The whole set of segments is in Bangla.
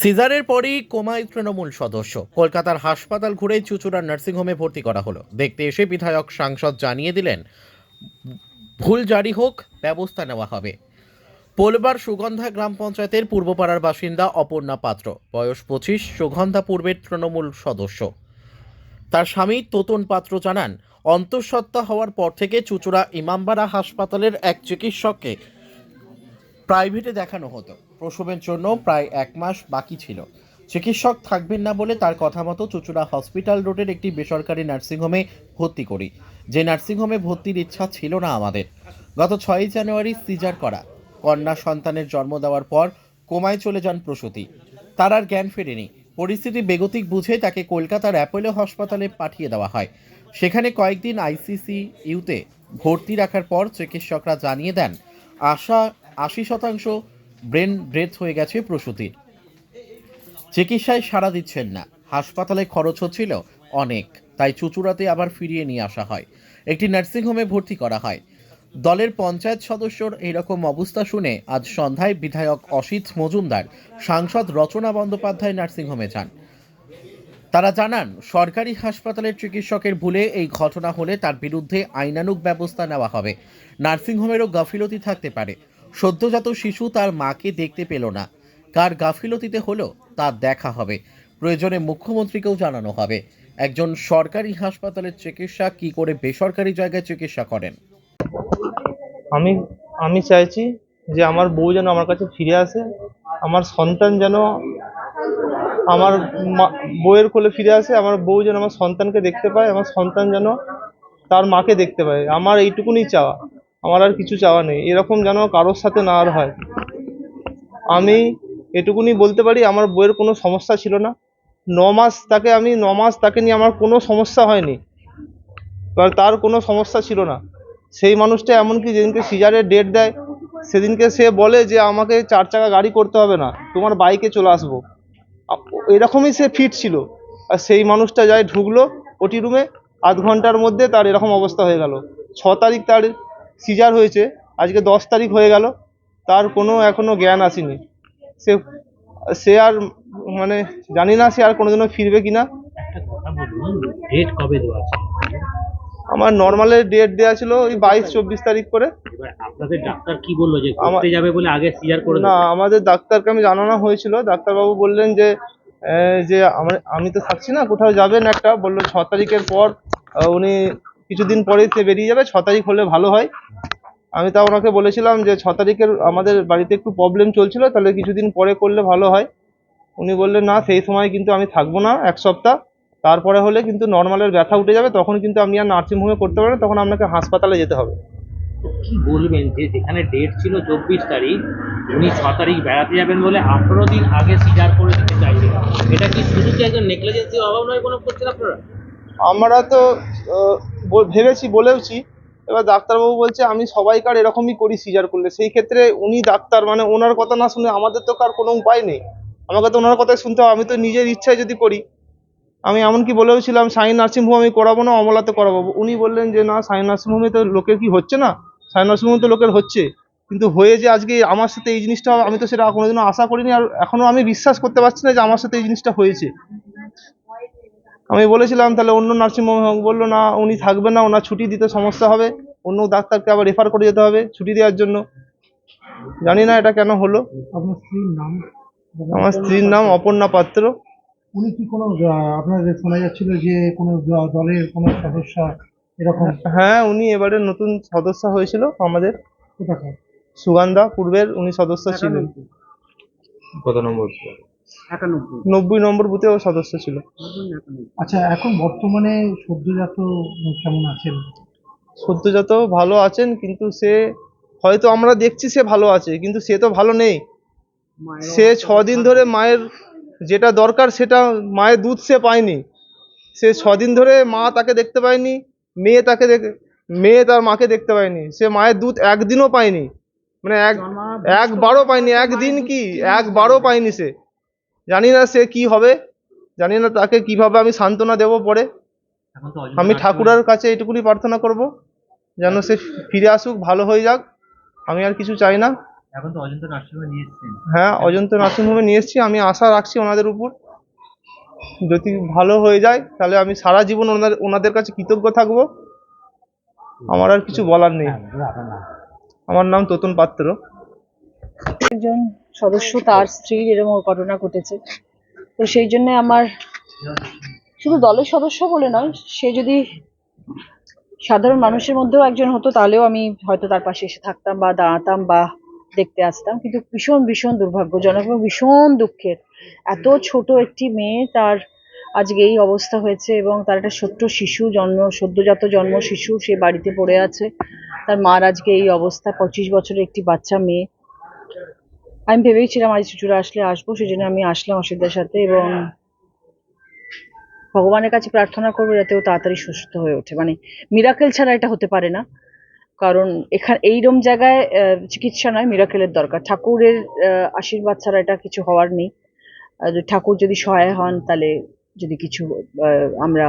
সিজারের পরই কোমায় তৃণমূল সদস্য। কলকাতার হাসপাতাল ঘুরে চুচুড়া নার্সিংহোমে ভর্তি করা হলো। দেখতে এসে বিধায়ক সাংসদ জানিয়ে দিলেন, ভুল জারি হোক, ব্যবস্থা নেওয়া হবে। পোলবার সুগন্ধা গ্রাম পঞ্চায়েতের পূর্বপাড়ার বাসিন্দা অপর্ণা পাত্র। বয়স পঁচিশ, সুগন্ধা পূর্বের তৃণমূল সদস্য। তার স্বামী তোতন পাত্র জানান, অন্তঃসত্ত্বা হওয়ার পর থেকে চুচুড়া ইমামবাড়া হাসপাতালের এক চিকিৎসককে প্রাইভেটে দেখানো হতো। প্রসবের জন্য প্রায় এক মাস বাকি ছিল। চিকিৎসক থাকবেন না বলে তার কথা মতো চুচুড়া হসপিটাল রোডের একটি বেসরকারি নার্সিংহোমে ভর্তি করি। যে নার্সিংহোমে ভর্তির ইচ্ছা ছিল না আমাদের। গত ছয়ই জানুয়ারি সিজার করা। কন্যা সন্তানের জন্ম দেওয়ার পর কোমায় চলে যান প্রসূতি। তার আর জ্ঞান ফেরেনি। পরিস্থিতি বেগতিক বুঝে তাকে কলকাতার অ্যাপোলো হাসপাতালে পাঠিয়ে দেওয়া হয়। সেখানে কয়েকদিন আইসিসি ইউতে ভর্তি রাখার পর চিকিৎসকরা জানিয়ে দেন, আশা আশি শতাংশ ব্রেন ব্রেথ হয়ে গেছে প্রসূতির চিকিৎসায় সাড়া দিচ্ছেন না। হাসপাতালে খরচ হচ্ছিল অনেক, তাই চুচুড়াতে আবার ফিরিয়ে নিয়ে আসা হয়। একটি নার্সিংহোমে ভর্তি করা হয়। দলের পঞ্চায়েত সদস্যর এরকম অবস্থা শুনে আজ সন্ধ্যায় বিধায়ক অসিত মজুমদার, সাংসদ রচনা বন্দ্যোপাধ্যায় নার্সিংহোমে যান। তারা জানান, সরকারি হাসপাতালের চিকিৎসকের ভুলে এই ঘটনা হলে তার বিরুদ্ধে আইনানুগ ব্যবস্থা নেওয়া হবে। নার্সিংহোমেরও গাফিলতি থাকতে পারে। সদ্যজাত শিশু তার মাকে দেখতে পেল না। কার গাফিলতিতে হলো, তা দেখা হবে। প্রয়োজনে মুখ্যমন্ত্রীকেও জানানো হবে। একজন সরকারি হাসপাতালের চিকিৎসা কি করে বেসরকারি জায়গায় চিকিৎসা করেন? আমি আমি চাইছি যে আমার বউ যেন আমার কাছে ফিরে আসে। আমার সন্তান যেন আমার বউয়ের কোলে ফিরে আসে। আমার বউ যেন আমার সন্তানকে দেখতে পায়। আমার সন্তান যেন তার মাকে দেখতে পায়। আমার এইটুকুনি চাওয়া। আমার আর কিছু চাওয়া নেই। এরকম যেন কারোর সাথে না আর হয়। আমি এটুকুনি বলতে পারি, আমার বইয়ের কোনো সমস্যা ছিল না। ন মাস তাকে আমি, ন মাস তাকে নিয়ে আমার কোনো সমস্যা হয়নি। এবার তার কোনো সমস্যা ছিল না। সেই মানুষটা এমনকি যেদিনকে সিজারের ডেট দেয়, সেদিনকে সে বলে যে, আমাকে চার চাকা গাড়ি করতে হবে না, তোমার বাইকে চলে আসব। এরকমই সে ফিট ছিল। আর সেই মানুষটা যায় ঢুকলো ওটি রুমে আধ ঘণ্টার মধ্যে তার এরকম অবস্থা হয়ে গেল। ছ তারিখ তার সিজার হয়েছে। আজকে দশ তারিখ হয়ে গেল। তার কোনো এখনও জ্ঞান আসেনি। সে সে আর মানে জানি না সে আর কোনোদিনও ফিরবে কথা বলুন ডেট কবে দেওয়া আমার নর্মালের ডেট দেওয়া ছিল ওই বাইশ চব্বিশ তারিখ করে। আপনাদের ডাক্তার কি বলল যে যাবে বলে আগে সিজার করে না আমাদের ডাক্তারকে আমি জানানো হয়েছিল। ডাক্তারবাবু বললেন যে যে আমি তো থাকছি না কোথাও যাবেন একটা। বলল ছ তারিখের পর উনি কিছুদিন পরেই সে বেরিয়ে যাবে ছ তারিখ হলে ভালো হয়। আমি তা ওনাকে বলেছিলাম যে ছ তারিখের আমাদের বাড়িতে একটু প্রবলেম চলছিল তাহলে কিছুদিন পরে করলে ভালো হয়। উনি বললেন না সেই সময় কিন্তু আমি থাকব না এক সপ্তাহ। তারপরে হলে কিন্তু নর্মালের ব্যথা উঠে যাবে তখন কিন্তু আপনি আর নার্সিংহোমে করতে পারবেন তখন আপনাকে হাসপাতালে যেতে হবে। কি বলবেন যে যেখানে ডেট ছিল চব্বিশ তারিখ উনি ছ তারিখ বেড়াতে যাবেন বলে আঠারো দিন আগে সিজার করে দিতে চাইছেন এটা কি শুধু কি একজন নেগলিজেন্সি অভাব নয় কোনো করছেন আপনারা? আমরা তো ভেবেছি, বলেওছি। এবার ডাক্তারবাবু বলছে, আমি সবাইকার এরকমই করি সিজার করলে। সেই ক্ষেত্রে উনি ডাক্তার মানে ওনার কথা না শুনে আমাদের তো কার কোনো উপায় নেই। আমাকে তো ওনার কথাই শুনতে হবে। আমি তো নিজের ইচ্ছায় যদি করি, আমি এমনকি বলেওছিলাম, সাই নার্সিংহোম আমি করাবো না, অমলাতে করাবো। উনি বললেন যে, না, সাই নার্সিংহোমে তো লোকের কি হচ্ছে না? সাই নার্সিংহোমে তো লোকের হচ্ছে। কিন্তু হয়ে যে আজকে আমার সাথে এই জিনিসটা, আমি তো সেটা কোনোদিনও আশা করিনি। আর এখনও আমি বিশ্বাস করতে পারছি না যে আমার সাথে এই জিনিসটা হয়েছে। আমি বলেছিলাম তাহলে অন্য নার্সিংহোম বলল না উনি থাকবেন না ওনার ছুটি দিতে সমস্যা হবে। অন্য ডাক্তারকে আবার রেফার করে যেতে হবে ছুটি দেওয়ার জন্য। জানি না এটা কেন হলো। আপনার স্ত্রীর নাম? আমার স্ত্রীর নাম অপর্ণা পাত্র। উনি কি কোনো আপনার শোনা যাচ্ছিল যে কোনো দলের কোনো সদস্য এরকম? হ্যাঁ উনি এবারে নতুন সদস্য হয়েছিল আমাদের। কোথাকার? সুগন্ধা পূর্বের উনি সদস্য ছিলেন। কত নম্বর? নব্বই নম্বর বুথেও সদস্য ছিল। আচ্ছা এখন বর্তমানে সদ্যজাত কেমন আছেন? সদ্যজাত ভালো আছেন কিন্তু সে হয়তো আমরা দেখছি সে ভালো আছে কিন্তু সে তো ভালো নেই। সে ছদিন ধরে মায়ের যেটা দরকার সেটা মায়ের দুধ সে পায়নি। সে ছদিন ধরে মা তাকে দেখতে পায়নি মেয়ে তাকে দেখ- মেয়ে তার মাকে দেখতে পায়নি। সে মায়ের দুধ একদিনও পায়নি। মানে এক একবারও পায়নি একদিন কি? একবারও পায়নি সে। জানি না সে কি হবে জানি না তাকে কীভাবে আমি সান্ত্বনা দেবো পরে। আমি ঠাকুরের কাছে এটুকুনি প্রার্থনা করব যেন সে ফিরে আসুক ভালো হয়ে যাক আমি আর কিছু চাই না। এখন তো অজন্তা নার্সিংহোমে নিয়ে এসেছেন হ্যাঁ অজন্তা নার্সিংহোমে নিয়ে এসেছি আমি আশা রাখছি ওনাদের উপর। যদি ভালো হয়ে যায় তাহলে আমি সারা জীবন ওনাদের ওনাদের কাছে কৃতজ্ঞ থাকব। আমার আর কিছু বলার নেই। আমার নাম তোতন পাত্র। একজন সদস্য তার স্ত্রীর এরকম ঘটনা ঘটেছে। তো সেই জন্য আমার শুধু দলের সদস্য বলে নয়, সে যদি সাধারণ মানুষের মধ্যেও একজন হতো, তাহলেও আমি হয়তো তার পাশে এসে থাকতাম বা দাঁড়াতাম বা দেখতে আসতাম। কিন্তু ভীষণ ভীষণ দুর্ভাগ্যজনক এবং ভীষণ দুঃখের, এত ছোট একটি মেয়ে তার আজকে এই অবস্থা হয়েছে এবং তার একটা ছোট্ট শিশু জন্ম, সদ্যজাত জন্ম শিশু সে বাড়িতে পড়ে আছে। তার মার আজকে এই অবস্থা, পঁচিশ বছরের একটি বাচ্চা মেয়ে। আমি ভেবেছিলাম আজ চুচুড়া আসলে আসব সেই জন্য আমি আসলাম অসুবিধার সাথে এবং ভগবানের কাছে প্রার্থনা করব যাতে ও তাড়াতাড়ি সুস্থ হয়ে ওঠে। মানে মিরাকেল ছাড়া এটা হতে পারে না, কারণ এখানে এইরকম জায়গায় চিকিৎসা নয় মিরাকেলের দরকার। ঠাকুরের আশীর্বাদ ছাড়া এটা কিছু হওয়ার নেই। ঠাকুর যদি সহায় হন, তাহলে যদি কিছু আমরা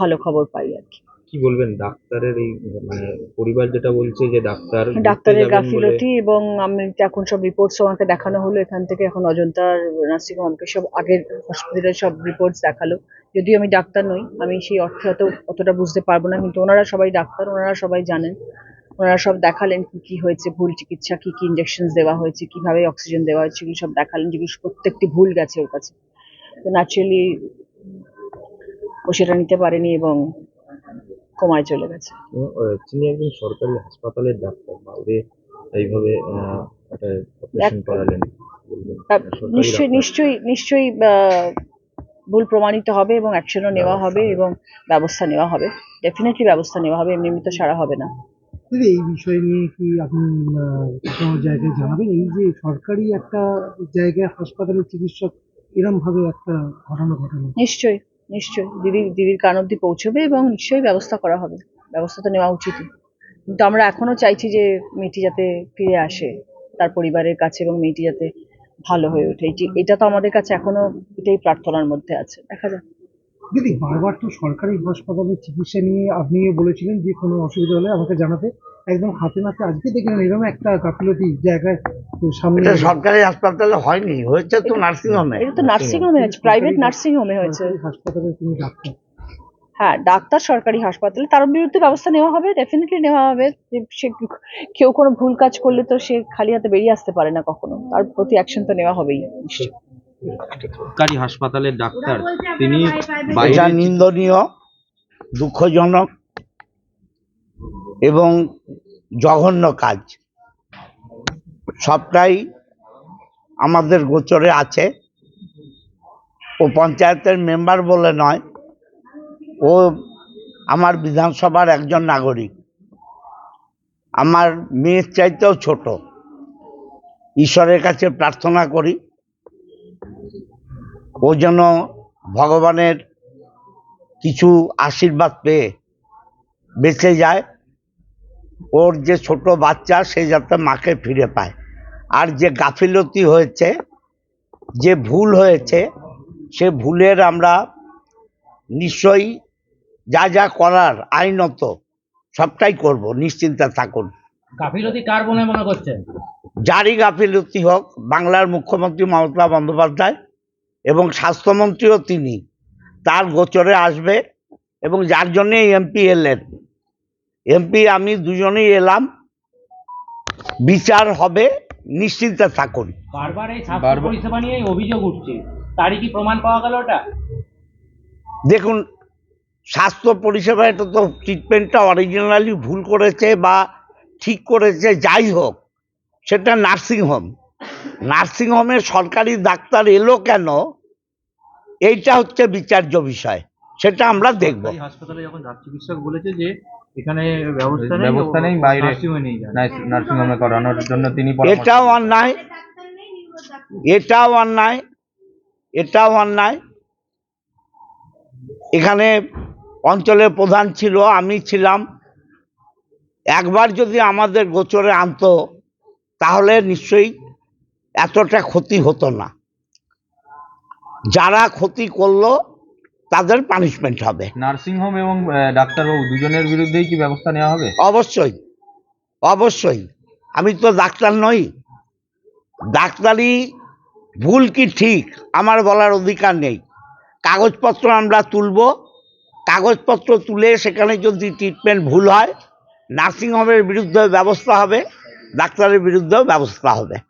ভালো খবর পাই আর কি। কি বলবেন? ডাক্তারের এই মানে পরিবার যেটা বলছে যে ডাক্তার ডাক্তারের গাফিলতি এবং আমি এখন সব রিপোর্টস আমাকে দেখানো হলো এখান থেকে এখন অজন্তার নার্সিং হোমকে সব আগের হসপিটালের সব রিপোর্টস দেখাল। যদিও আমি ডাক্তার নই আমি সেই অর্থে অত অতটা বুঝতে পারব না কিন্তু ওনারা সবাই ডাক্তার ওনারা সবাই জানেন। ওনারা সব দেখালেন কি কি হয়েছে ভুল চিকিৎসা কি কি ইঞ্জেকশন দেওয়া হয়েছে কীভাবে অক্সিজেন দেওয়া হয়েছে এগুলো সব দেখালেন যেগুলো প্রত্যেকটি ভুল গেছে ওর কাছে। তো ন্যাচারালি ও সেটা নিতে পারেনি এবং কমায় চলে গেছে। তিনি একজন সরকারি হাসপাতালের ডাক্তার বাইরে এইভাবে একটা অপারেশন করালেন। নিশ্চয়ই নিশ্চয়ই নিশ্চয়ই ভুল প্রমাণিত হবে এবং অ্যাকশনও নেওয়া হবে এবং ব্যবস্থা নেওয়া হবে। ডেফিনেটলি ব্যবস্থা নেওয়া হবে এমনি এমনি তো সারা হবে না। দিদি এই বিষয় নিয়ে কি আপনি কোনো জায়গায় জানাবেন? এই যে সরকারি একটা জায়গায় হাসপাতালের চিকিৎসক এরম ভাবে একটা ঘটনা ঘটানো নিশ্চয়ই। নিশ্চয়ই দিদির দিদির কান অব্দি পৌঁছবে এবং নিশ্চয়ই ব্যবস্থা করা হবে। ব্যবস্থা তো নেওয়া উচিতই। কিন্তু আমরা এখনও চাইছি যে মেয়েটি যাতে ফিরে আসে, তার পরিবারের কাছে এবং মেয়েটি যাতে ভালো হয়ে ওঠে। এটি- তো আমাদের কাছে এখনও এটাই প্রার্থনার মধ্যে আছে। দেখা যাক। দিদি বারবার তো সরকারি হাসপাতালের চিকিৎসা নিয়ে আপনিও বলেছিলেন যে কোনো অসুবিধা হলে আমাকে জানাতে। একদম হাতে নাতে আজকে দেখলেন এরকম একটা গাফিলতি জায়গায় সামনে সরকারি হাসপাতালে হয়নি হয়েছে তো নার্সিং হোমে এটা তো নার্সিং হোমে হয়েছে প্রাইভেট নার্সিং হোমে হয়েছে হাসপাতালে তিনি ডাক্তার। হ্যাঁ ডাক্তার সরকারি হাসপাতালে তার বিরুদ্ধে ব্যবস্থা নেওয়া হবে ডেফিনেটলি নেওয়া হবে। যে সে কেউ কোনো ভুল কাজ করলে তো সে খালি হাতে বেরিয়ে আসতে পারে না কখনো তার প্রতি অ্যাকশন তো নেওয়া হবেই। নিশ্চয়ই। সরকারি হাসপাতালের ডাক্তার তিনি এটা নিন্দনীয় দুঃখজনক এবং জঘন্য কাজ। সবটাই আমাদের গোচরে আছে। ও পঞ্চায়েতের মেম্বার বলে নয় ও আমার বিধানসভার একজন নাগরিক। আমার মেয়ের চাইতেও ছোট। ঈশ্বরের কাছে প্রার্থনা করি। ও যেন ভগবানের কিছু আশীর্বাদ পেয়ে বেঁচে যায়। ওর যে ছোট বাচ্চা সে যাতে মাকে ফিরে পায়। আর যে গাফিলতি হয়েছে যে ভুল হয়েছে সে ভুলের আমরা নিশ্চয়ই যা যা করার আইনত সবটাই করব নিশ্চিন্তে থাকুন। গাফিলতি কার বলে মনে করছেন? যারই গাফিলতি হোক বাংলার মুখ্যমন্ত্রী মমতা বন্দ্যোপাধ্যায় এবং স্বাস্থ্যমন্ত্রীও তিনি। তার গোচরে আসবে এবং যার জন্যে এমপি এলেন। এমপি আমি দুজনেই এলাম। বিচার হবে নিশ্চিন্তে থাকুন। বারবার এই স্বাস্থ্য পরিষেবা নিয়ে অভিযোগ উঠছে। তারই কি প্রমাণ পাওয়া গেল ওটা? দেখুন স্বাস্থ্য পরিষেবা এটা তো ট্রিটমেন্টটা অরিজিনালি ভুল করেছে বা ঠিক করেছে যাই হোক সেটা নার্সিংহোম নার্সিংহোমে সরকারি ডাক্তার এলো কেন? এইটা হচ্ছে বিচার্য বিষয়। সেটা আমরা দেখব। হাসপাতালে যখন দাঁত চিকিৎসক বলেছে যে এখানে ব্যবস্থা নেই ব্যবস্থা নেই, বাইরে। নার্সিংহোমে করানোর জন্য তিনি এটাও অন্যায়। এটাও অন্যায়। এটাও অন্যায়। এখানে অঞ্চলের প্রধান ছিল আমি ছিলাম। একবার যদি আমাদের গোচরে আনতো তাহলে নিশ্চয়ই এতটা ক্ষতি হতো না। যারা ক্ষতি করল তাদের পানিশমেন্ট হবে। নার্সিং হোম এবং ডাক্তারবাবু দুজনের বিরুদ্ধেই কি ব্যবস্থা নেওয়া হবে? অবশ্যই অবশ্যই। আমি তো ডাক্তার নই। ডাক্তারি ভুল কি ঠিক আমার বলার অধিকার নেই। কাগজপত্র আমরা তুলব। কাগজপত্র তুলে সেখানে যদি ট্রিটমেন্ট ভুল হয় নার্সিংহোমের বিরুদ্ধে ব্যবস্থা হবে ডাক্তারের বিরুদ্ধেও ব্যবস্থা হবে।